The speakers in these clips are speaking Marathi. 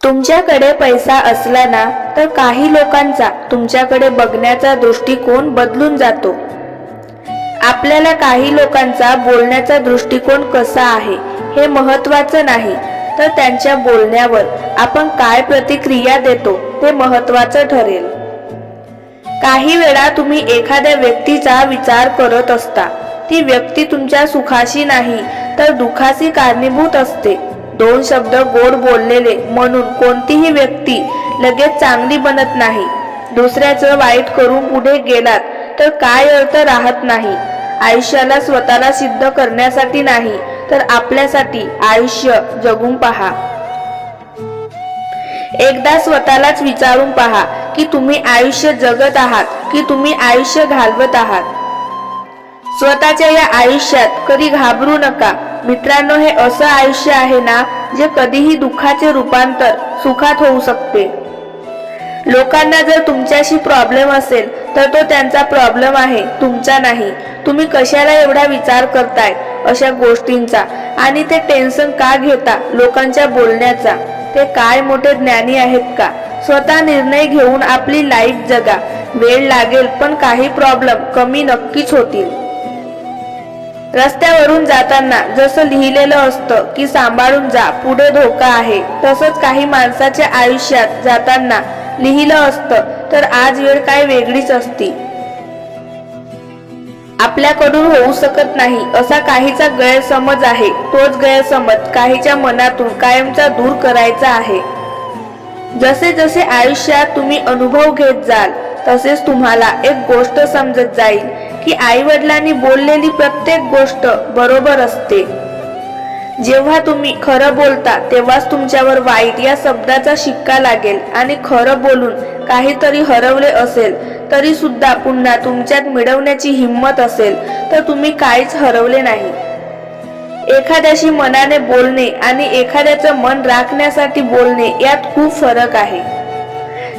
तुमच्याकडे पैसा असला ना तर काही लोकांचा तुमच्याकडे बघण्याचा दृष्टिकोन बदलून जातो. आपल्याला काही लोकांचा बोलण्याचा दृष्टिकोन कसा आहे हे महत्वाचं नाही. तर त्यांच्या बोलण्यावर आपण काय प्रतिक्रिया देतो ते महत्वाचं ठरेल. काही वेळा तुम्ही एखाद्या व्यक्तीचा विचार करत असता. ती व्यक्ती तुमच्या सुखाशी नाही तर दुखाशी कारणीभूत असते. दोन शब्द गोड बोललेले म्हणून कोणतीही व्यक्ती लगेच चांगली बनत नाही. दुसऱ्याचं वाईट करून पुढे गेलात तर काय अर्थ राहत नाही. आयुष्याला स्वतःला सिद्ध करण्यासाठी नाही तर आपल्यासाठी आयुष्य जगून पहा. एकदा स्वतःलाच विचारून पहा की तुम्ही आयुष्य जगत आहात की तुम्ही आयुष्य घालवत आहात. स्वतःच्या या आयुष्यात कधी घाबरू नका. मित्रांनो हे असं आयुष्य आहे ना जे कधीही दुःखाचे रूपांतर सुखात होऊ शकते. लोकांना जर तुमच्याशी प्रॉब्लेम असेल तर तो त्यांचा प्रॉब्लेम आहे तुमचा नाही. तुम्ही कशाला एवढा विचार करताय? अशा गोष्टींचा. आणि ते टेन्शन का घेता? लोकांच्या बोलण्याचा. ते काय मोठे ज्ञानी आहेत का? स्वतः निर्णय घेऊन आपली लाईफ जगा. वेळ लागेल पण काही प्रॉब्लेम कमी नक्कीच होतील. रस्त्यावरून जाताना जसं लिहिलेलं असतं की सांभाळून जा पुढे धोका आहे तसंच काही माणसाच्या आयुष्यात जाताना लिहिलं असतं तर आज वेळ काय वेगळीच असती. आपल्याकडून होऊ शकत नाही असा काहीचा गैरसमज आहे तोच गैरसमज काहीच्या मनातून कायमचा दूर करायचा आहे. जसे जसे आयुष्यात तुम्ही अनुभव घेत जाल तसेच तुम्हाला एक गोष्ट समजत जाईल की आई वडिलांनी बोललेली प्रत्येक गोष्ट बरोबर असते. जेव्हा तुम्ही खरं बोलता तेव्हाच तुमच्यावर वाईट या शब्दाचा शिक्का लागेल आणि खरं बोलून काहीतरी हरवले असेल तरी सुद्धा पुन्हा तुमच्यात मिळवण्याची हिंमत असेल तर तुम्ही काहीच हरवले नाही. एखाद्याशी मनाने बोलणे आणि एखाद्याचं मन राखण्यासाठी बोलणे यात खूप फरक आहे.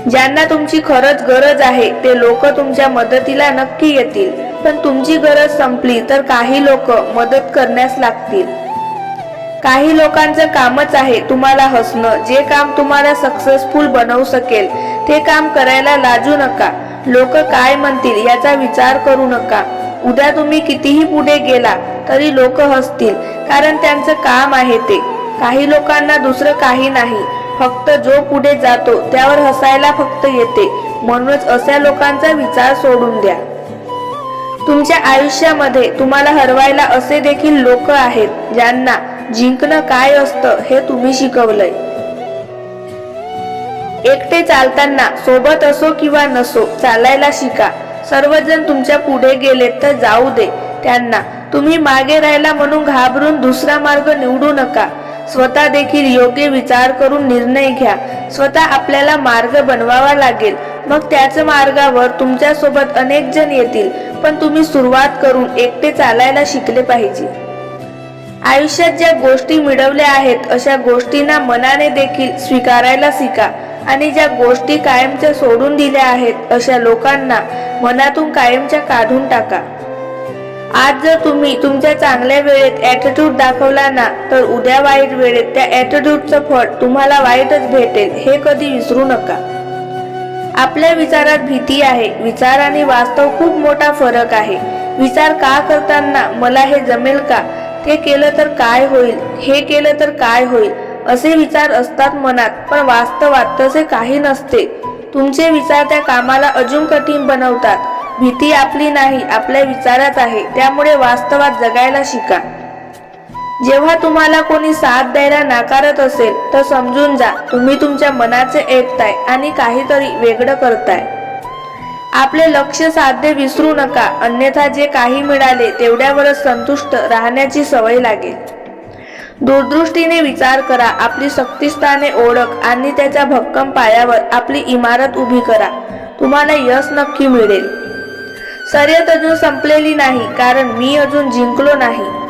ज्यांना तुमची खरंच गरज आहे ते लोक तुमच्या मदतीला नक्की येतील. पण तुमची गरज संपली तर काही लोक मदत करण्यास लागतील. काही लोकांचं कामच आहे तुम्हाला हसणं. जे काम तुम्हाला सक्सेसफुल बनवू शकेल ते काम करायला लाजू नका. लोक काय म्हणतील याचा विचार करू नका. उद्या तुम्ही कितीही पुढे गेला तरी लोक हसतील कारण त्यांचं काम आहे ते. काही लोकांना दुसरं काही नाही. फक्त जो पुढे जातो त्यावर हसायला फक्त येते. म्हणूनच अशा लोकांचा विचार सोडून द्या. तुमच्या आयुष्यामध्ये तुम्हाला हरवायला असे देखील लोक आहेत ज्यांना जिंकणं काय असतं हे तुम्ही शिकवलंय. एकटे चालताना सोबत असो किंवा नसो चालायला शिका. सर्वजण तुमच्यापुढे गेले तर जाऊ दे. त्यांना तुम्ही मागे राहिला म्हणून घाबरून दुसरा मार्ग निवडू नका. स्वतः देखील योग्य विचार करून निर्णय घ्या. स्वतः आपल्याला मार्ग बनवावा लागेल. मग त्याच मार्गावर तुमच्यासोबत अनेक जण येतील पण तुम्ही सुरुवात करून एकटे चालायला शिकले पाहिजे. आयुष्यात ज्या गोष्टी मिळवल्या आहेत अशा गोष्टींना मनाने देखील स्वीकारायला शिका आणि ज्या गोष्टी कायमच्या सोडून दिल्या आहेत अशा लोकांना मनातून कायमच्या काढून टाका. आज जर तुम्ही तुमच्या चांगल्या वेळेत ॲटिट्यूड दाखवला ना तर उद्या वाईट वेळेत त्या ॲटिट्यूडचं फळ तुम्हाला वाईटच भेटेल हे कधी विसरू नका. आपल्या विचारात भीती आहे. विचार आणि वास्तव खूप मोठा फरक आहे. विचार का करताना मला हे जमेल का? ते केलं तर काय होईल? हे केलं तर काय होईल? असे विचार असतात मनात पण वास्तवात तसे काही नसते. तुमचे विचार त्या कामाला अजून कठीण बनवतात. भीती आपली नाही आपल्या विचारात आहे. त्यामुळे वास्तवात जगायला शिका. जेव्हा तुम्हाला कोणी साथ द्यायला नाकारत असेल तर समजून जा तुम्ही तुमच्या मनाचे ऐकताय आणि काहीतरी वेगळं करताय. आपले लक्ष साध्य विसरू नका अन्यथा जे काही मिळाले तेवढ्यावरच संतुष्ट राहण्याची सवय लागेल. दूरदृष्टीने विचार करा आपली शक्तिस्थाने ओळख आणि त्याच्या भक्कम पायावर आपली इमारत उभी करा. तुम्हाला यश नक्की मिळेल. शर्यत अजून संपलेली नाही कारण मी अजून जिंकलो नाही.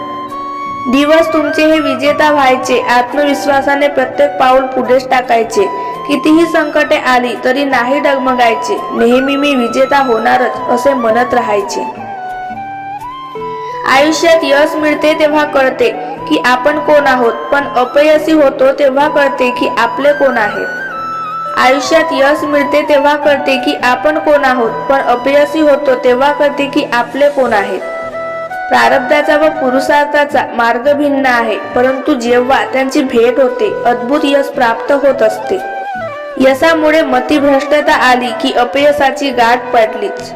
दिवस तुमचे हे विजेता व्हायचे आत्मविश्वासाने प्रत्येक पाऊल पुढेच टाकायचे. कितीही संकटे आली तरी नाही डगमगायचे. नेहमी मी विजेता होणारच असे म्हणत राहायचे. आयुष्यात यश मिळते तेव्हा कळते की आपण कोण आहोत पण अपयशी होतो तेव्हा कळते की आपले कोण आहे आयुष्यात यश मिळते तेव्हा कळते की आपण कोण आहोत पण अपयशी होतो तेव्हा कळते की आपले कोण आहेत. प्रारब्धाचा व पुरुषार्थाचा मार्ग भिन्न आहे परंतु जेव्हा त्यांची भेट होते अद्भुत यश प्राप्त होत असते. यशामुळे मतिभ्रष्टता आली की अपयशाची गाठ पडलीच.